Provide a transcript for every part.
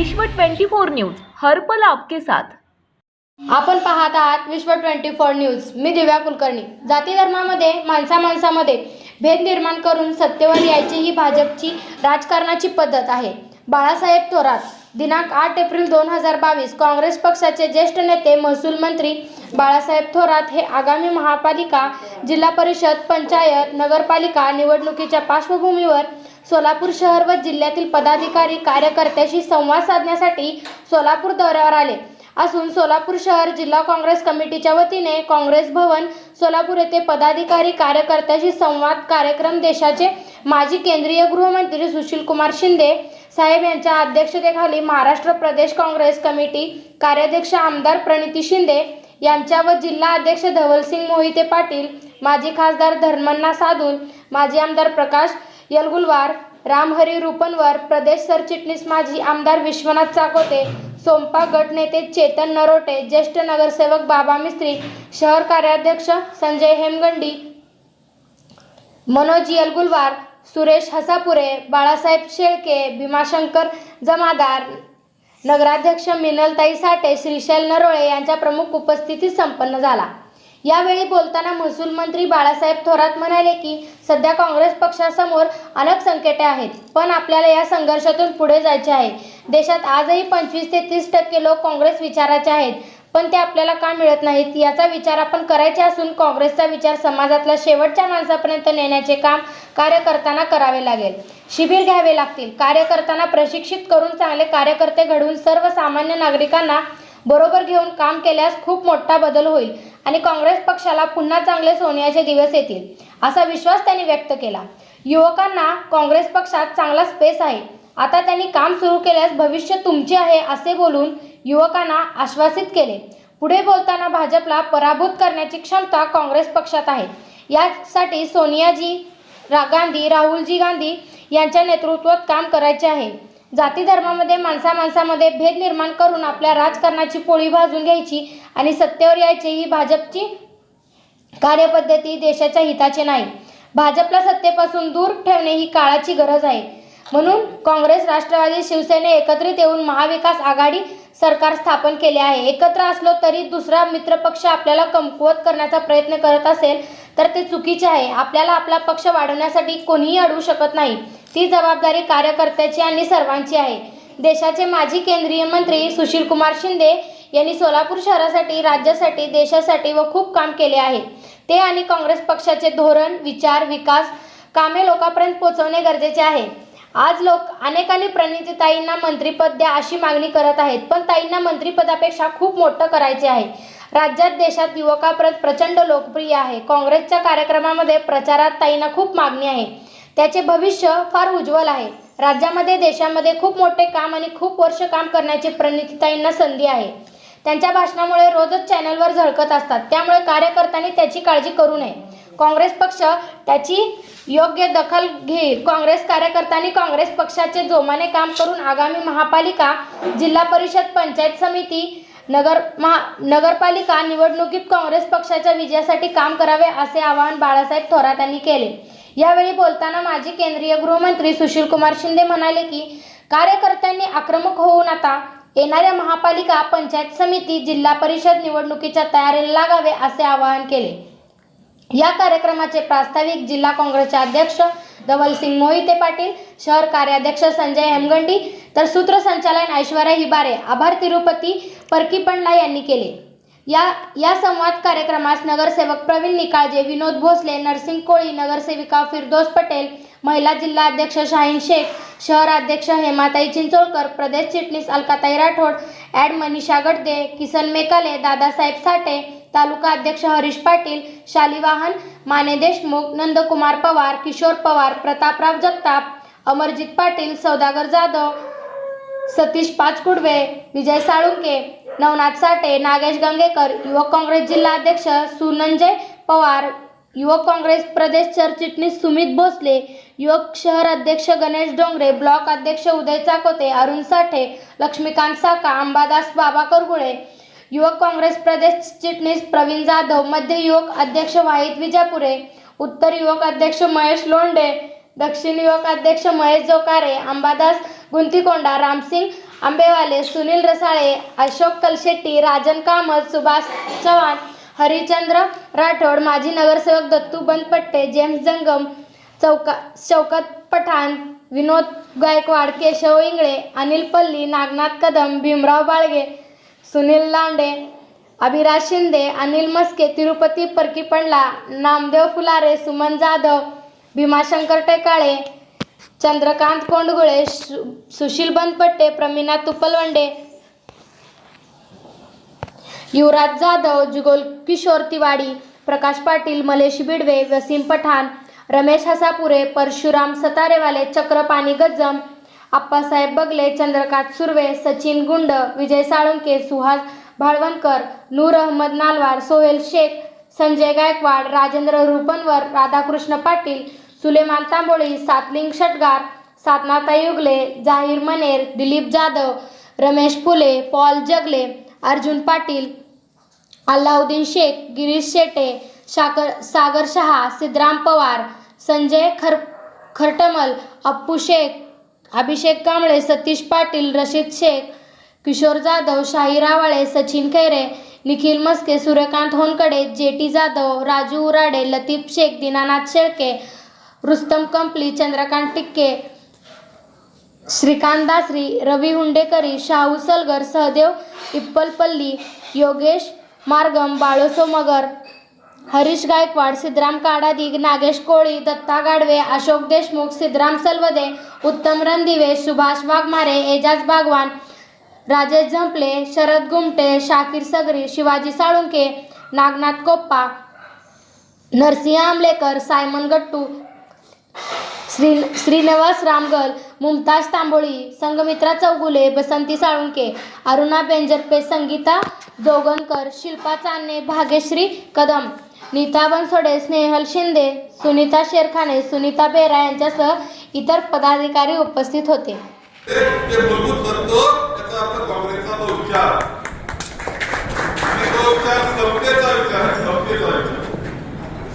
विश्व 24 न्यूज हर्पल आपके साथ. आपण पाहत आहात विश्व ट्वेंटी फोर न्यूज. मी दिव्या कुलकर्णी. जाती धर्मामध्ये माणसा माणसामध्ये भेद निर्माण करून सत्तेवर यायची ही भाजपची राजकारणाची पद्धत आहे. बाळासाहेब थोरात दिनांक आठ एप्रिल दोन हजार बावीस काँग्रेस पक्षाचे ज्येष्ठ नेते महसूल मंत्री बाळासाहेब थोरात हे आगामी महापालिका जिल्हा परिषद पंचायत नगरपालिका निवडणुकीच्या पार्श्वभूमीवर सोलापूर शहर व जिल्ह्यातील पदाधिकारी कार्यकर्त्याशी संवाद साधण्यासाठी सोलापूर दौऱ्यावर आले. असून सोलापूर शहर जिल्हा काँग्रेस कमिटीच्या वतीने काँग्रेस भवन सोलापूर येथे पदाधिकारी कार्यकर्त्याशी संवाद कार्यक्रम देशाचे माजी केंद्रीय गृहमंत्री सुशील कुमार शिंदे साहेब यांच्या अध्यक्षतेखाली महाराष्ट्र प्रदेश काँग्रेस कमिटी कार्याध्यक्ष आमदार प्रणिती शिंदे यांच्या व जिल्हा अध्यक्ष धवलसिंग मोहिते पाटील माजी खासदार धर्मन्ना साधून माजी आमदार प्रकाश यलगुलवार रामहरी रुपनवर प्रदेश सरचिटणीस माजी आमदार विश्वनाथ चाकोते सोमपा गटनेते चेतन नरोटे ज्येष्ठ नगरसेवक बाबा मिस्त्री शहर कार्याध्यक्ष संजय हेमगंडी मनोज यलगुलवार सुरेश हसापुरे बाळासाहेब शेळके भीमाशंकर जमादार नगराध्यक्ष मिनलताई साठे श्रीशैल नरोळे यांच्या प्रमुख उपस्थितीत संपन्न झाला. यावेळी बोलताना महसूल मंत्री बाळासाहेब थोरात म्हणाले की सध्या काँग्रेस पक्षासमोर अनेक संकटे आहेत पण आपल्याला या संघर्षातून पुढे जायचे आहे. देशात आजही पंचवीस ते तीस टक्के लोक काँग्रेस विचाराचे आहेत. पण ते आपल्याला का मिळत नाहीत? याचा विचार आपण करायचे असून काँग्रेसचा विचार समाजातल्या शेवटच्या माणसापर्यंत नेण्याचे काम कार्यकर्त्यांना करावे लागेल. शिबिर घ्यावे लागतील. कार्यकर्त्यांना प्रशिक्षित करून चांगले कार्यकर्ते घडवून सर्वसामान्य नागरिकांना बरोबर घेऊन काम केल्यास खूप मोठा बदल होईल आणि काँग्रेस पक्षाला पुन्हा चांगले सोन्याचे दिवस येतील असा विश्वास त्यांनी व्यक्त केला. युवकांना काँग्रेस पक्षात चांगला स्पेस आहे. आता त्यांनी काम सुरू केल्यास भविष्य तुमचे आहे असे बोलून युवकांना आश्वासित केले. पुढे बोलताना भाजपला पराभूत करण्याची क्षमता काँग्रेस पक्षात आहे. यासाठी सोनियाजी रा गांधी राहुलजी गांधी यांच्या नेतृत्वात काम करायचे आहे. जाती धर्मामध्ये माणसा माणसामध्ये भेद निर्माण करून आपल्या राजकारणाची पोळी भाजून घ्यायची आणि सत्तेवर यायची ही भाजपची कार्यपद्धती देशाच्या हिताचे नाही. भाजपला सत्तेपासून दूर ठेवणे ही काळाची गरज आहे. म्हणून काँग्रेस राष्ट्रवादी शिवसेने एकत्रित येऊन महाविकास आघाडी सरकार स्थापन केले आहे. एकत्र असलो तरी दुसरा मित्रपक्ष आपल्याला कमकुवत करण्याचा प्रयत्न करत असेल तर ते चुकीचे आहे. आपल्याला आपला पक्ष वाढवण्यासाठी कोणीही अडवू शकत नाही. ती जबाबदारी कार्यकर्त्याची आणि सर्वांची आहे. देशाचे माजी केंद्रीय मंत्री सुशील कुमार शिंदे यांनी सोलापूर शहरासाठी राज्यासाठी देशासाठी व खूप काम केले आहे. ते आणि काँग्रेस पक्षाचे धोरण विचार विकास कामे लोकांपर्यंत पोहोचवणे गरजेचे आहे. आज लोक अनेकांनी प्रणितीताईंना मंत्रीपद द्या अशी मागणी करत आहेत पण ताईंना मंत्रिपदापेक्षा खूप मोठं करायचे आहे. राज्यात देशात युवकापर्यंत प्रचंड लोकप्रिय आहे. काँग्रेसच्या कार्यक्रमामध्ये प्रचारात ताईंना खूप मागणी आहे. त्याचे भविष्य फार उज्ज्वल आहे. राज्यामध्ये देशामध्ये खूप मोठे काम आणि खूप वर्ष काम करण्याची प्रणितीताईंना संधी आहे. त्यांच्या भाषणामुळे रोजच चॅनलवर झळकत असतात. त्यामुळे कार्यकर्त्यांनी त्याची काळजी करू नये. काँग्रेस पक्ष त्याची योग्य दखल घेईल. काँग्रेस कार्यकर्त्यांनी काँग्रेस पक्षाचे जोमाने काम करून आगामी महापालिका जिल्हा परिषद पंचायत समिती नगर महा नगरपालिका निवडणुकीत काँग्रेस पक्षाच्या विजयासाठी काम करावे असे आवाहन बाळासाहेब थोरात यांनी केले. यावेळी बोलताना माजी केंद्रीय गृहमंत्री सुशील कुमार शिंदे म्हणाले की कार्यकर्त्यांनी आक्रमक होऊन आता येणाऱ्या महापालिका पंचायत समिती जिल्हा परिषद निवडणुकीच्या तयारीला लागावे असे आवाहन केले. या कार्यक्रमाचे प्रास्ताविक जिल्हा काँग्रेसचे अध्यक्ष धवलसिंग मोहिते पाटील शहर कार्याध्यक्ष संजय हेमगंडी तर सूत्रसंचालन ऐश्वर्या हिबारे आभार तिरुपती परकीपंडला यांनी केले. या या संवाद कार्यक्रमास नगरसेवक प्रवीण निकाळजे विनोद भोसले नरसिंग कोळी नगरसेविका फिरदोस पटेल महिला जिल्हा अध्यक्ष शाहीन शेख शहर अध्यक्ष हेमाताई चिंचोळकर प्रदेश चिटणीस अलकाताई राठोड ॲड मनीषा गडदे किसन मेकाले दादासाहेब साठे तालुका अध्यक्ष हरीश पाटील शालिवाहन माने देशमुख नंदकुमार पवार किशोर पवार प्रतापराव जगताप अमरजित पाटील सौदागर जाधव सतीश पाचकुडवे विजय साळुंके नवनाथ साठे नागेश गंगेकर युवक काँग्रेस जिल्हा अध्यक्ष सुनंजय पवार युवक काँग्रेस प्रदेश सरचिटणीस सुमित भोसले युवक शहर अध्यक्ष गणेश डोंगरे ब्लॉक अध्यक्ष उदय चाकोते अरुण साठे लक्ष्मीकांत साका अंबादास बाबा करगुळे. युवक काँग्रेस प्रदेश चिटणीस प्रवीण जाधव मध्य युवक अध्यक्ष वाहिद विजापुरे उत्तर युवक अध्यक्ष महेश लोंढे दक्षिण युवक अध्यक्ष महेश जोकारे अंबादास गुंतीकोंडा रामसिंग आंबेवाले सुनील रसाळे अशोक कलशेट्टी राजन कामत सुभाष चव्हाण हरिचंद्र राठोड माजी नगरसेवक दत्तू बनपट्टे जेम्स जंगम चौका शौकत पठाण विनोद गायकवाड केशव इंगळे अनिल पल्ली नागनाथ कदम भीमराव बाळगे सुनील लांडे अभिराज शिंदे अनिल मस्के तिरुपती परकीपंडला नामदेव फुलारे सुमन जाधव भीमाशंकर टेकाळे चंद्रकांत कोंडगुळे सु सुशील बनपट्टे प्रमिना तुपलवंडे युवराज जाधव जुगोल किशोर तिवाडी प्रकाश पाटील मलेश बिडवे वसीम पठाण रमेश हसापुरे परशुराम सतारेवाले चक्रपाणी गज्जम आप्पासाहेब बगले चंद्रकांत सुर्वे सचिन गुंड विजय साळुंके सुहास भाळवणकर नूर अहमद नालवार सोहेल शेख संजय गायकवाड राजेंद्र रुपनवर राधाकृष्ण पाटील सुलेमान तांबोळी सातलिंग षटगार सातनाताई युगले जाहीर मनेर दिलीप जाधव रमेश फुले पॉल जगले अर्जुन पाटील अल्लाउद्दीन शेख गिरीश शेटे शाकर सागर शहा सिद्धराम पवार संजय खर खरटमल अप्पू शेख अभिषेक कांबळे सतीश पाटील रशीद शेख किशोर जाधव शाही रावाळे सचिन खैरे निखिल मस्के सूर्यकांत होनकडे जेटी जाधव राजू उराडे लतीफ शेख दीनानाथ शेळके रुस्तम कंपली चंद्रकांत टिक्के श्रीकांत दासरी रवी हुंडेकरी शाहू सलगर सहदेव इप्पलपल्ली योगेश मार्गम बाळोसो मगर हरीश गायकवाड सिद्धराम काडादिग नागेश कोळी दत्ता गाडवे अशोक देशमुख सिद्धराम सलवदे उत्तम रणदिवे सुभाष वाघमारे एजाज बागवान राजेश झंपले शरद गुमटे शाकीर सगरी शिवाजी साळुंके नागनाथ कोप्पा नरसिंह आमलेकर सायमन गट्टू श्री श्रीनिवास रामगल मुमताज तांबोळी संगमित्रा चौगुले बसंती साळुंके अरुणा बेंजरपे संगीता जोगनकर शिल्पा चांदणे भाग्यश्री कदम नीता बनसोडे स्नेहल शिंदे सुनीता शेरखाने सुनीता बेरा यांच्यासह इतर पदाधिकारी उपस्थित होते. ते ते काँग्रेसचा विचार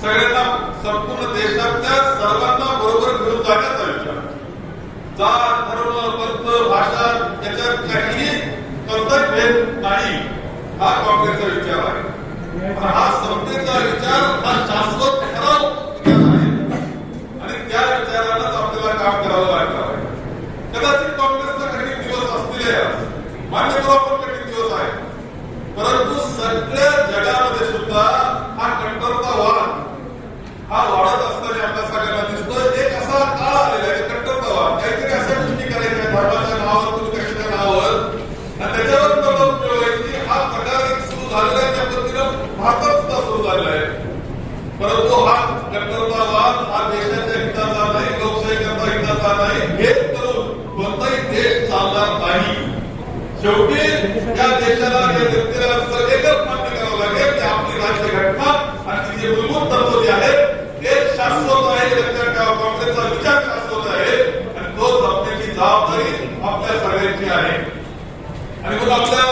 सगळ्यांना संपूर्ण देशातल्या सर्वांना बरोबर घेऊन जाण्याचा विचार. जात धर्म पंथ भाषा याच्यात काहीही कोणताच भेद नाही हा काँग्रेसचा विचार आहे. हा समतेचा विचार हा शाश्वत ठराव विचार आहे आणि त्या विचारालाच आपल्याला काम करावं लागणार आहे कदाचित काँग्रेसचा कठीण दिवस असतील आज. मान्य करू आपण कठीण दिवस आहे परंतु सगळ्या जगामध्ये सुद्धा हा कट्टरतावाद हा वाढत असताना आपल्या सगळ्यांना दिसतो एक असा काळ आलेला आहे कट्टरतावाद काहीतरी अशा गोष्टी करायच्या धर्माच्या नावावर तुम्ही कशाच्या नावावर आणि त्याच्यावर प्रभाव मिळवायची हा प्रकार एक सुरू झालेला आहे त्या पद्धतीनं भारतात सुद्धा सुरू झालेला आहे परंतु हा कट्टरतावाद हा देशाच्या हिताचा नाही लोकशाहीकरता हिताचा नाही भेद करून कोणताही देश चालणार नाही शेवटी या देशाला या व्यक्तीला असं एकच मान्य करावं लागेल की आपली राज्य घटना आणि जे मूलभूत तरतुदी जे आहेत ते शाश्वत आहे लक्षात ठेवा काँग्रेसचा विचार शाश्वत आहे. आणि तो जपण्याची जबाबदारी आपल्या सगळ्यांची आहे. आणि मग आपल्या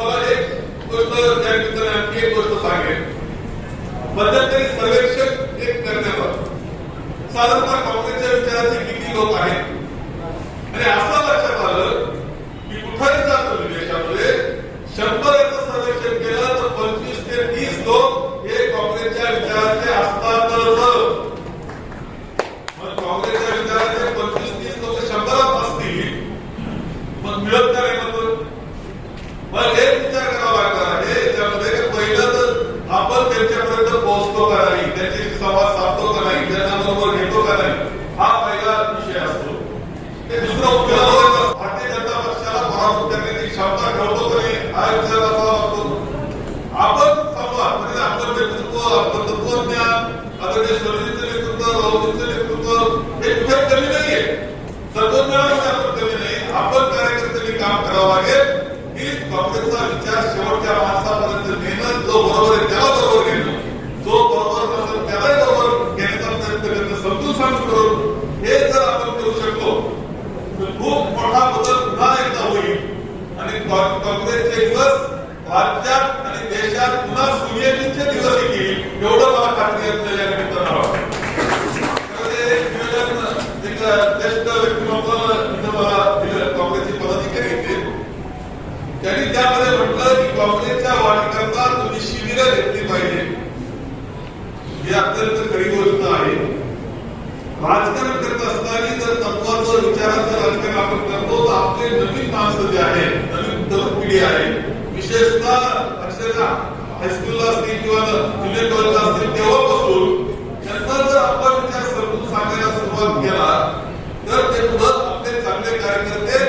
मला एक गोष्ट त्या निमित्ताने आणखी एक गोष्ट सांगेल मध्यंतरी सर्वेक्षण एक करण्यावर साधारणतः काँग्रेसच्या विचाराचे किती लोक आहेत? आणि असं लक्षात आलं की कुठेही जातो शंभर दिवस राज्यात आणि देशात पुन्हा सूर्यजींचे दिवस येतील एवढं मला खात्री असलेल्या निमित्तानं ज्येष्ठ तुम्ही शिबिरं घेतली पाहिजे. ही अत्यंत आहे. राजकारण असताना जर तत्वाचं विचाराचं राजकारण आपण करतो तर आपले नवीन माणसं जे आहे नवीन तरुण पिढी आहे विशेषतः अक्षरशः हायस्कूलला असतील किंवा ज्युनियर कॉलेजला असतील तेव्हापासून त्यांना जर आपण त्या समजून सांगायला सुरुवात केला तर ते पुढे आपले चांगले कार्यकर्ते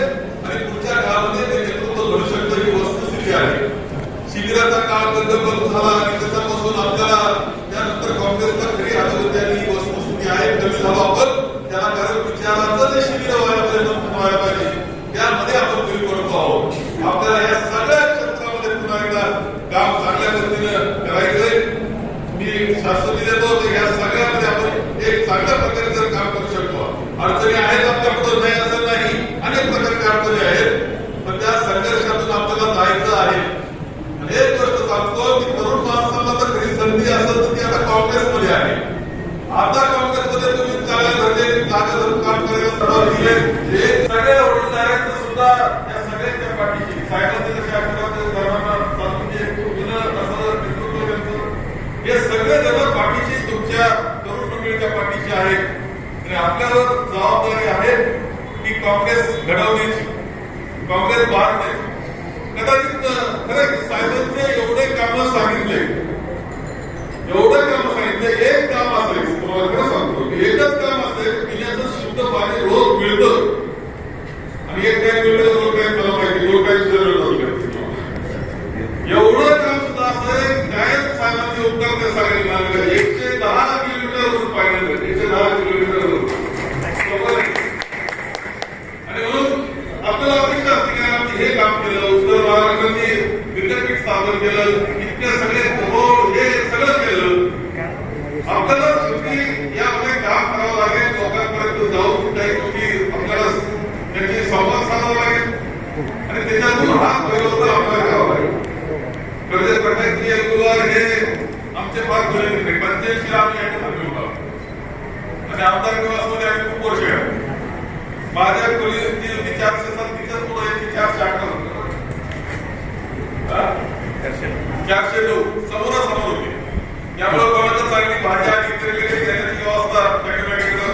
कोणाचं चांगली आणि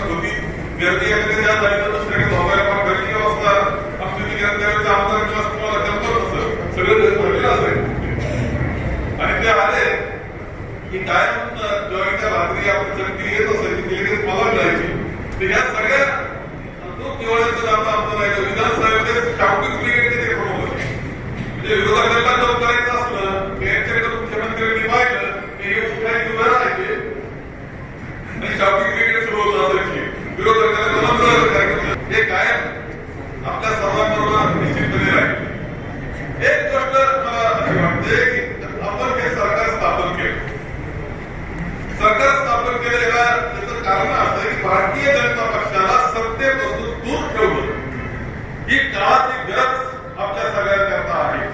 होती. गर्दी झाली तर दुसऱ्याकडे धावायला पण आमची त्यावेळेचा आमदार तुम्हाला सगळं भरलेलं असेल आणि ते आले. की काय ज्वारीच्या भाकरी आपण चटणी येत असायची ती लगेच मला तर या सगळ्या आमचं राहिलं विधानसभेमध्ये ते म्हणजे विरोधकांना जर करायचं असलं की यांच्याकडे मुख्यमंत्र्यांनी पाहिलं की हे उठायची उभं राहायचे आणि शाब्दिक ब्रिगेड सुरू होत असायची विरोधकांना गमन करायचं हे कायम आपल्या सर्वांबरोबर निश्चितपणे राहील एक गोष्ट मला अशी वाटते की आपण हे सरकार स्थापन केलं सरकार स्थापन केलं याला त्याचं कारण असं आहे की भारतीय जनता पक्षाला सत्तेपासून दूर ठेवणं ही काळाची गरज आपल्या सगळ्यांकरता आहे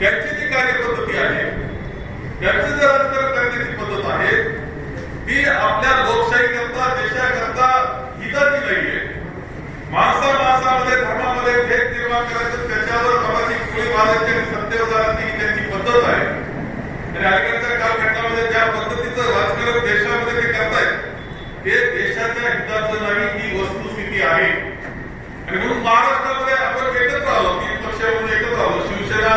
त्यांची जी कार्यपद्धती आहे त्यांचं जे राजकारण करण्याची पद्धत आहे ती आपल्या लोकशाहीकरता देशाकरता हिताची नाहीये माणसा माणसामध्ये धर्मामध्ये भेद निर्माण करायचं त्याच्यावर आणि सत्तेवर जाण्याची त्यांची पद्धत आहे. आणि अलीकडच्या कालखंडामध्ये ज्या पद्धतीचं राजकारण देशामध्ये ते करतायत ते देशाच्या हिताचं नाही ही वस्तुस्थिती आहे. आणि म्हणून महाराष्ट्रामध्ये आपण एकत्र आलो तीन पक्ष म्हणून एकत्र आलो. शिवसेना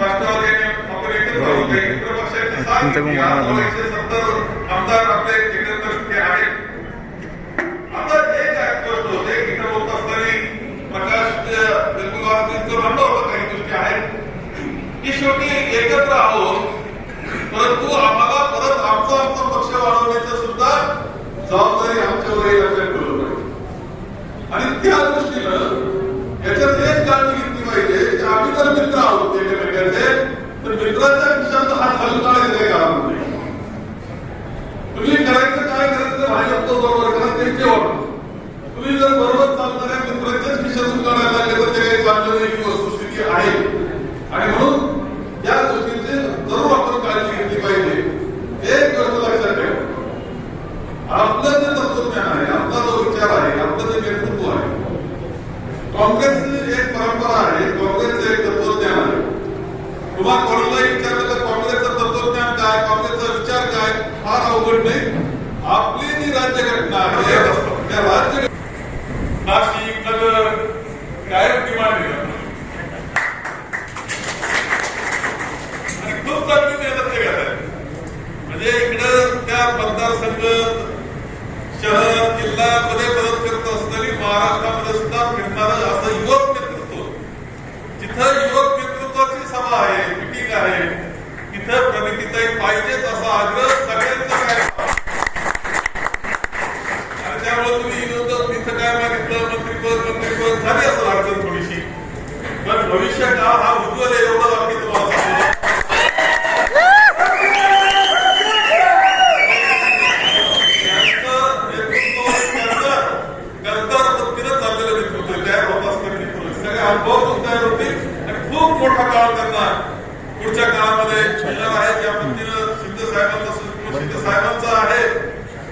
राष्ट्रवादी आपण एकत्र आलो. मित्र पक्षांची जवळ एकशे सत्तर आमदार आपले एकत्र ते आहेत आता जे काय गोष्ट होते इथं बोलत असताना प्रकाश वेंगुर्लाचं म्हणलं होतं काही गोष्टी आहेत की शेवटी एकत्र आहोत परंतु आम्हाला परत आमचा आमचा पक्ष वाढवण्याचं सुद्धा जबाबदारी आमच्यावर आहे लक्षात ठेवलं पाहिजे आणि त्या दृष्टीनं याच्यात एक काळजी घेतली पाहिजे की आम्ही जर मित्र आहोत एकमेकांचे तर मित्राच्या खिशात हा घालून येते का तुम्ही करायचं काय करायचं भाजपचं बरोबर करा त्यांचे वाटून तुम्ही जर बरोबर चालणाऱ्या मित्राच्याच विषयातून काढायला लागले तर ते काही चांगलं नाही वस्तुस्थिती आहे. आणि म्हणून या गोष्टीची जरूर काळजी घेतली पाहिजे. एक गोष्ट लक्षात ठेवा. आपलं जे तत्वज्ञान आहे आपला जो विचार आहे आपलं जे नेतृत्व आहे काँग्रेसची एक परंपरा आहे काँग्रेसचं एक तत्वज्ञान आहे. तुम्हाला कोणालाही विचारलं तर काँग्रेसचं तत्वज्ञान काय काँग्रेसचा विचार काय फार अवघड नाही. आपली जी राज्यघटना आहे त्या राज्य मतदारसंघ शहर जिल्हा मध्ये मदत करत असणारी महाराष्ट्रामध्ये सुद्धा फिरणारं असं युवक नेतृत्व जिथं युवक नेतृत्वाची सभा आहे मिटिंग आहे तिथं प्रणितीताई पाहिजेच असा आग्रह सगळ्यांचा काय आणि त्यामुळे तुम्ही विरोधक तिथं काय मागितलं मंत्रीपद मंत्रीपद झाली असं अडचण थोडीशी पण भविष्य काळ हा उज्ज्वल आहे एवढं वाक्य तुम्हाला सांगतो त्यांचं नेतृत्व त्यांचं गद्दार पद्धतीनं चाललेलं नेतृत्व आहे. तयार होत असलेलं नेतृत्व आहे. सगळे अनुभव तयार होतील आणि खूप मोठा काळ त्यांना पुढच्या काळामध्ये मिळणार आहे ज्या पद्धतीनं शिंदे साहेबांचा शिंदे साहेबांचा आहे.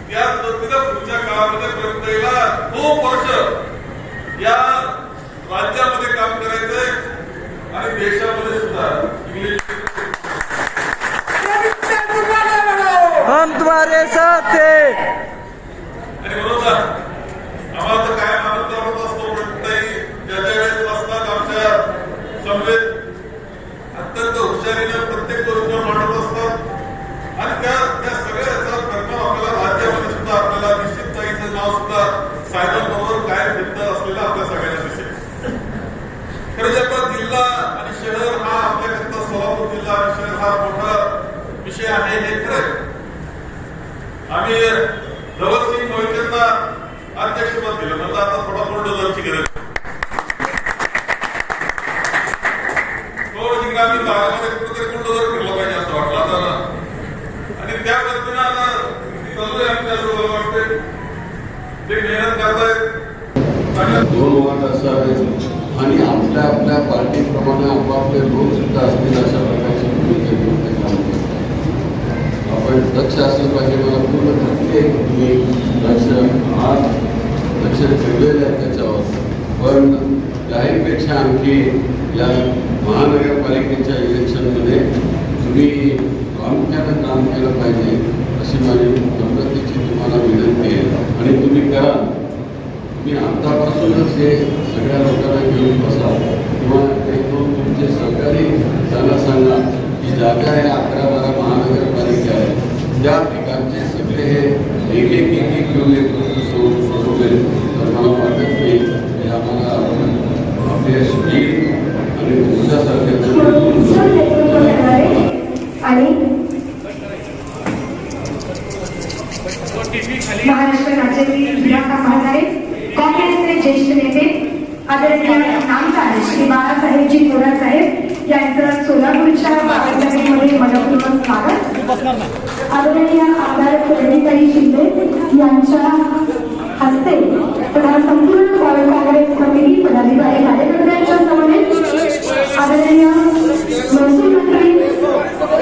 त्याच पद्धतीनं पुढच्या काळामध्ये प्रगतीला खूप वर्ष या राज्यामध्ये काम करायचंय आणि देशामध्ये सुद्धा इंग्लिश हम तुम्हारे साथ थे आणि बरोबर आम्हाला तर काय आनंद होत असतो प्रत्येक ज्या ज्या वेळेस असतात आमच्या समवेत अत्यंत हुशारीने प्रत्येक गोष्ट मांडत असतात आणि त्या त्या सगळ्याचा परिणाम आपल्याला राज्यामध्ये सुद्धा आपल्याला निश्चित ताईचं नाव सुद्धा साहेबांबरोबर कायम फिरत असलेलं आपल्या सगळ्यांना दिसेल खरं तर आपला जिल्हा आणि शहर हा आपल्याकरता सोलापूर जिल्हा आणि शहर हा मोठा विषय आहे हे खरं आम्ही धवलसिंग मोहितेंना अध्यक्षपद दिलं. म्हणलं आता थोडा बुलडोझरची गरज ग्रामीण भागामध्ये कुठेतरी पाहिजे असं वाटलं आता. आणि त्या पद्धतीनं आता आमच्या असं ते मेहनत करतायत. दोन वाद असं आहेत. आणि आपल्या आपल्या पार्टीप्रमाणे आपापले लोक सुद्धा असतील अशा प्रकारची भूमिका लक्ष असलं पाहिजे मला पूर्ण खात्री आहे की तुम्ही लक्ष आज लक्ष ठेवलेलं आहे त्याच्यावर. पण काहीपेक्षा आणखी या महानगरपालिकेच्या इलेक्शनमध्ये तुम्ही प्रामुख्यानं काम केलं पाहिजे अशी माझी नम्रतेची तुम्हाला विनंती आहे. आणि तुम्ही करा. तुम्ही आतापासूनच हे सगळ्या लोकांना घेऊन बसा. किंवा एक दोन तुमचे सहकारी, त्यांना सांगा, की जागा आहे अकरा बारा महानगरपालिका आहे त्या ठिकाणचे सगळे हे एक एक एक एक घेऊन एक सोडवले तर मला वाटत नाही की आम्हाला आपले स्पीड आणि तुमच्यासारखे आणि महाराष्ट्र राज्यातील विराट सांभाळणारे काँग्रेसचे ज्येष्ठ नेते आदरणीय नामदार श्री बाळासाहेबजी थोरात साहेब यांचं सोलापूरच्या बाळासाहेबमध्ये मनपूर्वक स्वागत आदरणीय आमदार प्रणिताई शिंदे यांच्या हस्ते तथा संपूर्ण काँग्रेस कमिटी पदाधिकारी कार्यकर्त्यांच्या समवेत आदरणीय महसूल मंत्री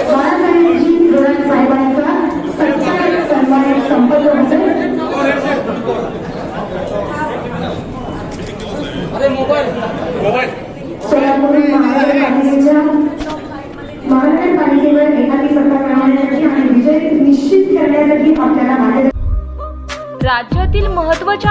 बाळासाहेबजी थोरात साहेबांचा सत्कार सन्मान संपन्न होतो सोलापूर महानगरपालिकेच्या महानगरपालिकेवर एखादी सत्ता करण्यासाठी आणि विजय निश्चित करण्यासाठी आपल्याला मार्गदर्शन राज्यातील महत्त्वाच्या